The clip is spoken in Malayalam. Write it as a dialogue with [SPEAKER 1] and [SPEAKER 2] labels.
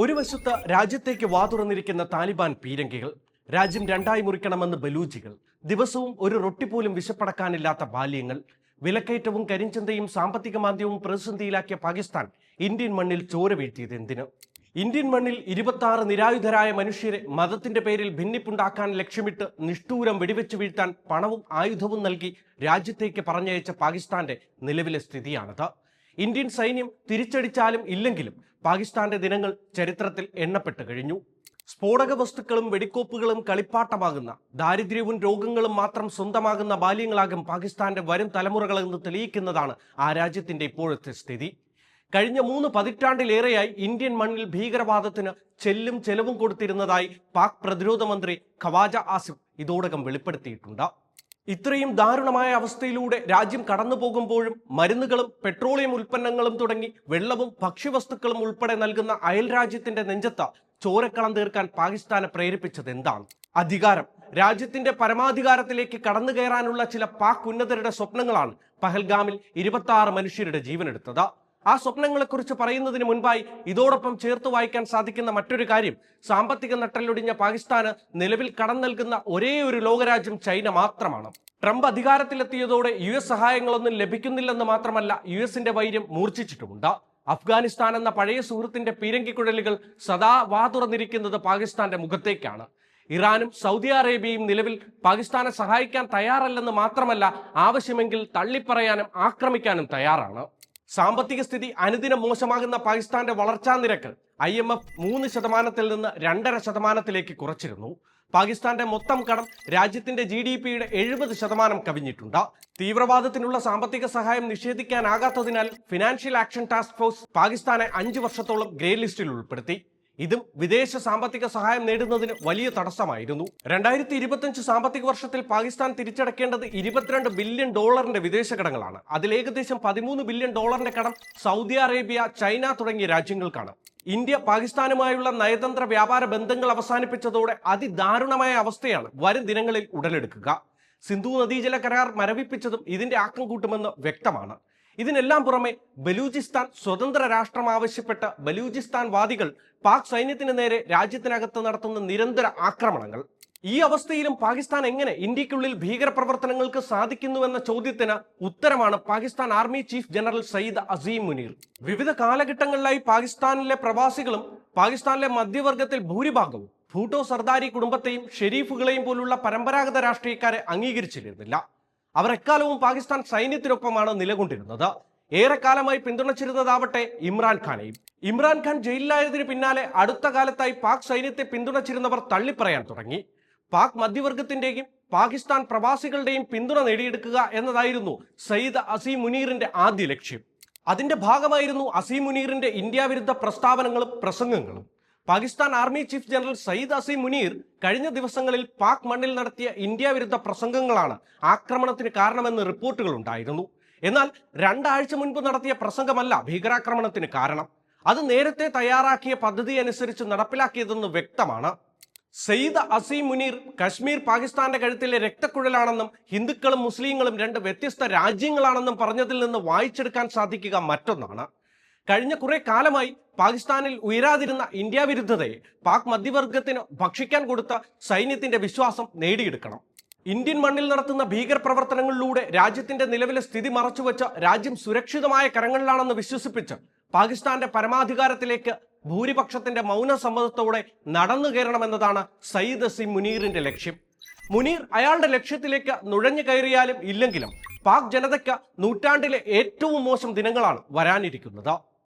[SPEAKER 1] ഒരു വശത്ത് രാജ്യത്തേക്ക് വാതുറന്നിരിക്കുന്ന താലിബാൻ പീരങ്കികൾ രാജ്യം രണ്ടായി മുറിക്കണമെന്ന് ബലൂജികൾ ദിവസവും ഒരു റൊട്ടി പോലും വിശപ്പടക്കാനില്ലാത്ത ബാല്യങ്ങൾ വിലക്കയറ്റവും കരിഞ്ചന്തയും സാമ്പത്തിക മാന്ദ്യവും പ്രതിസന്ധിയിലാക്കിയ പാകിസ്ഥാൻ ഇന്ത്യൻ മണ്ണിൽ ചോര വീഴ്ത്തിയത് എന്തിന്? ഇന്ത്യൻ മണ്ണിൽ ഇരുപത്തി നിരായുധരായ മനുഷ്യരെ മതത്തിന്റെ പേരിൽ ഭിന്നിപ്പുണ്ടാക്കാൻ ലക്ഷ്യമിട്ട് നിഷ്ഠൂരം വെടിവെച്ചു വീഴ്ത്താൻ പണവും ആയുധവും നൽകി രാജ്യത്തേക്ക് പറഞ്ഞയച്ച പാകിസ്ഥാന്റെ നിലവിലെ സ്ഥിതിയാണത്. ഇന്ത്യൻ സൈന്യം തിരിച്ചടിച്ചാലും ഇല്ലെങ്കിലും പാകിസ്ഥാന്റെ ദിനങ്ങൾ ചരിത്രത്തിൽ എണ്ണപ്പെട്ട് കഴിഞ്ഞു. സ്ഫോടക വസ്തുക്കളും വെടിക്കോപ്പുകളും കളിപ്പാട്ടമാകുന്ന ദാരിദ്ര്യവും രോഗങ്ങളും മാത്രം സ്വന്തമാകുന്ന ബാല്യങ്ങളാകും പാകിസ്ഥാന്റെ വരും തലമുറകളെന്ന് തെളിയിക്കുന്നതാണ് ആ രാജ്യത്തിന്റെ ഇപ്പോഴത്തെ സ്ഥിതി. കഴിഞ്ഞ മൂന്ന് പതിറ്റാണ്ടിലേറെയായി ഇന്ത്യൻ മണ്ണിൽ ഭീകരവാദത്തിന് ചെല്ലും ചെലവും കൊടുത്തിരുന്നതായി പാക് പ്രതിരോധ മന്ത്രി ഖവാജ ആസിഫ് ഇതോടകം വെളിപ്പെടുത്തിയിട്ടുണ്ട്. ഇത്രയും ദാരുണമായ അവസ്ഥയിലൂടെ രാജ്യം കടന്നു പോകുമ്പോഴും മരുന്നുകളും പെട്രോളിയം ഉൽപ്പന്നങ്ങളും തുടങ്ങി വെള്ളവും ഭക്ഷ്യവസ്തുക്കളും ഉൾപ്പെടെ നൽകുന്ന അയൽ രാജ്യത്തിന്റെ നെഞ്ചത്ത ചോരക്കളം തീർക്കാൻ പാകിസ്ഥാനെ പ്രേരിപ്പിച്ചത് എന്താണ്? അധികാരം. രാജ്യത്തിന്റെ പരമാധികാരത്തിലേക്ക് കടന്നു കയറാനുള്ള ചില പാക് ഉന്നതരുടെ സ്വപ്നങ്ങളാണ് പഹൽഗാമിൽ ഇരുപത്തി മനുഷ്യരുടെ ജീവനെടുത്തത്. ആ സ്വപ്നങ്ങളെക്കുറിച്ച് പറയുന്നതിന് മുൻപായി ഇതോടൊപ്പം ചേർത്ത് വായിക്കാൻ സാധിക്കുന്ന മറ്റൊരു കാര്യം. സാമ്പത്തിക നട്ടലൊടിഞ്ഞ പാകിസ്ഥാന് നിലവിൽ കടം നൽകുന്ന ഒരേ ഒരു ലോകരാജ്യം ചൈന മാത്രമാണ്. ട്രംപ് അധികാരത്തിലെത്തിയതോടെ യു എസ് സഹായങ്ങളൊന്നും ലഭിക്കുന്നില്ലെന്ന് മാത്രമല്ല യു എസിന്റെ വൈര്യം മൂർച്ഛിച്ചിട്ടുമുണ്ട്. അഫ്ഗാനിസ്ഥാൻ എന്ന പഴയ സുഹൃത്തിന്റെ പീരങ്കിക്കുഴലുകൾ സദാ വാതുറന്നിരിക്കുന്നത് പാകിസ്ഥാന്റെ മുഖത്തേക്കാണ്. ഇറാനും സൗദി അറേബ്യയും നിലവിൽ പാകിസ്ഥാനെ സഹായിക്കാൻ തയ്യാറല്ലെന്ന് മാത്രമല്ല ആവശ്യമെങ്കിൽ തള്ളിപ്പറയാനും ആക്രമിക്കാനും തയ്യാറാണ്. സാമ്പത്തിക സ്ഥിതി അനുദിനം മോശമാകുന്ന പാകിസ്ഥാന്റെ വളർച്ചാ നിരക്ക് ഐ എം എഫ് മൂന്ന് ശതമാനത്തിൽ നിന്ന് രണ്ടര ശതമാനത്തിലേക്ക് കുറച്ചിരുന്നു. പാകിസ്ഥാന്റെ മൊത്തം കടം രാജ്യത്തിന്റെ ജി ഡി പിയുടെ എഴുപത് ശതമാനം കവിഞ്ഞിട്ടുണ്ട്. തീവ്രവാദത്തിനുള്ള സാമ്പത്തിക സഹായം നിഷേധിക്കാനാകാത്തതിനാൽ ഫിനാൻഷ്യൽ ആക്ഷൻ ടാസ്ക് ഫോഴ്സ് പാകിസ്ഥാനെ അഞ്ചു വർഷത്തോളം ഗ്രേ ലിസ്റ്റിൽ ഉൾപ്പെടുത്തി. ഇതും വിദേശ സാമ്പത്തിക സഹായം നേടുന്നതിന് വലിയ തടസ്സമായിരുന്നു. രണ്ടായിരത്തി ഇരുപത്തിയഞ്ച് സാമ്പത്തിക വർഷത്തിൽ പാകിസ്ഥാൻ തിരിച്ചടക്കേണ്ടത് ഇരുപത്തിരണ്ട് ബില്യൺ ഡോളറിന്റെ വിദേശ കടങ്ങളാണ് അതിൽ ഏകദേശം പതിമൂന്ന് ബില്യൺ ഡോളറിന്റെ കടം സൗദി അറേബ്യ ചൈന തുടങ്ങിയ രാജ്യങ്ങൾക്കാണ്. ഇന്ത്യ പാകിസ്ഥാനുമായുള്ള നയതന്ത്ര വ്യാപാര ബന്ധങ്ങൾ അവസാനിപ്പിച്ചതോടെ അതിദാരുണമായ അവസ്ഥയാണ് വരും ദിനങ്ങളിൽ ഉടലെടുക്കുക. സിന്ധു നദീജല കരാർ മരവിപ്പിച്ചതും ഇതിന്റെ ആക്കം കൂട്ടുമെന്ന് വ്യക്തമാണ്. ഇതിനെല്ലാം പുറമെ ബലൂചിസ്ഥാൻ സ്വതന്ത്ര രാഷ്ട്രം ആവശ്യപ്പെട്ട ബലൂചിസ്ഥാൻ വാദികൾ പാക് സൈന്യത്തിന് നേരെ രാജ്യത്തിനകത്ത് നടത്തുന്ന നിരന്തര ആക്രമണങ്ങൾ. ഈ അവസ്ഥയിലും പാകിസ്ഥാൻ എങ്ങനെ ഇന്ത്യക്കുള്ളിൽ ഭീകരപ്രവർത്തനങ്ങൾക്ക് സാധിക്കുന്നുവെന്ന ചോദ്യത്തിന് ഉത്തരമാണ് Pakistan army chief general Syed Asim Munir. വിവിധ കാലഘട്ടങ്ങളിലായി പാകിസ്ഥാനിലെ പ്രവാസികളും പാകിസ്ഥാനിലെ മധ്യവർഗത്തിൽ ഭൂരിഭാഗവും ഭൂട്ടോ സർദാരി കുടുംബത്തെയും ഷെരീഫുകളെയും പോലുള്ള പരമ്പരാഗത രാഷ്ട്രീയക്കാരെ അംഗീകരിച്ചിരുന്നില്ല. അവർ എക്കാലവും പാകിസ്ഥാൻ സൈന്യത്തിനൊപ്പമാണ് നിലകൊണ്ടിരുന്നത്. ഏറെക്കാലമായി പിന്തുണച്ചിരുന്നതാവട്ടെ ഇമ്രാൻഖാനെയും ഇമ്രാൻഖാൻ ജയിലിലായതിനു പിന്നാലെ അടുത്ത കാലത്തായി പാക് സൈന്യത്തെ പിന്തുണച്ചിരുന്നവർ തള്ളിപ്പറയാൻ തുടങ്ങി. പാക് മധ്യവർഗത്തിന്റെയും പാകിസ്ഥാൻ പ്രവാസികളുടെയും പിന്തുണ നേടിയെടുക്കുക എന്നതായിരുന്നു സയ്യിദ് അസീം മുനീറിന്റെ ആദ്യ ലക്ഷ്യം. അതിന്റെ ഭാഗമായിരുന്നു അസീം മുനീറിന്റെ ഇന്ത്യ വിരുദ്ധ പ്രസ്താവനകളും പ്രസംഗങ്ങളും. Pakistan army chief general Syed Asim Munir കഴിഞ്ഞ ദിവസങ്ങളിൽ പാക് മണ്ണിൽ നടത്തിയ ഇന്ത്യ വിരുദ്ധ പ്രസംഗങ്ങളാണ് ആക്രമണത്തിന് കാരണമെന്ന് റിപ്പോർട്ടുകൾ ഉണ്ടായിരുന്നു. എന്നാൽ രണ്ടാഴ്ച മുൻപ് നടത്തിയ പ്രസംഗമല്ല ഭീകരാക്രമണത്തിന് കാരണം. അത് നേരത്തെ തയ്യാറാക്കിയ പദ്ധതി അനുസരിച്ച് നടപ്പിലാക്കിയതെന്ന് വ്യക്തമാണ്. സയ്യിദ് അസീം മുനീർ കശ്മീർ പാകിസ്ഥാന്റെ കഴുത്തിലെ രക്തക്കുഴലാണെന്നും ഹിന്ദുക്കളും മുസ്ലിങ്ങളും രണ്ട് വ്യത്യസ്ത രാജ്യങ്ങളാണെന്നും പറഞ്ഞതിൽ നിന്ന് വായിച്ചെടുക്കാൻ സാധിക്കുക മറ്റൊന്നാണ്. കഴിഞ്ഞ കുറെ കാലമായി പാകിസ്ഥാനിൽ ഉയരാതിരുന്ന ഇന്ത്യ വിരുദ്ധതയെ പാക് മധ്യവർഗത്തിന് ഭക്ഷിക്കാൻ കൊടുത്ത സൈന്യത്തിന്റെ വിശ്വാസം നേടിയെടുക്കണം. ഇന്ത്യൻ മണ്ണിൽ നടത്തുന്ന ഭീകരപ്രവർത്തനങ്ങളിലൂടെ രാജ്യത്തിന്റെ നിലവിലെ സ്ഥിതി മറച്ചുവെച്ച രാജ്യം സുരക്ഷിതമായ കരങ്ങളിലാണെന്ന് വിശ്വസിപ്പിച്ച് പാകിസ്ഥാന്റെ പരമാധികാരത്തിലേക്ക് ഭൂരിപക്ഷത്തിന്റെ മൗന സമ്മതത്തോടെ നടന്നു കയറണമെന്നതാണ് സയ്യിദ് അസീം മുനീറിന്റെ ലക്ഷ്യം. മുനീർ അയാളുടെ ലക്ഷ്യത്തിലേക്ക് നുഴഞ്ഞു കയറിയാലും ഇല്ലെങ്കിലും പാക് ജനതയ്ക്ക് നൂറ്റാണ്ടിലെ ഏറ്റവും മോശം ദിനങ്ങളാണ് വരാനിരിക്കുന്നത്.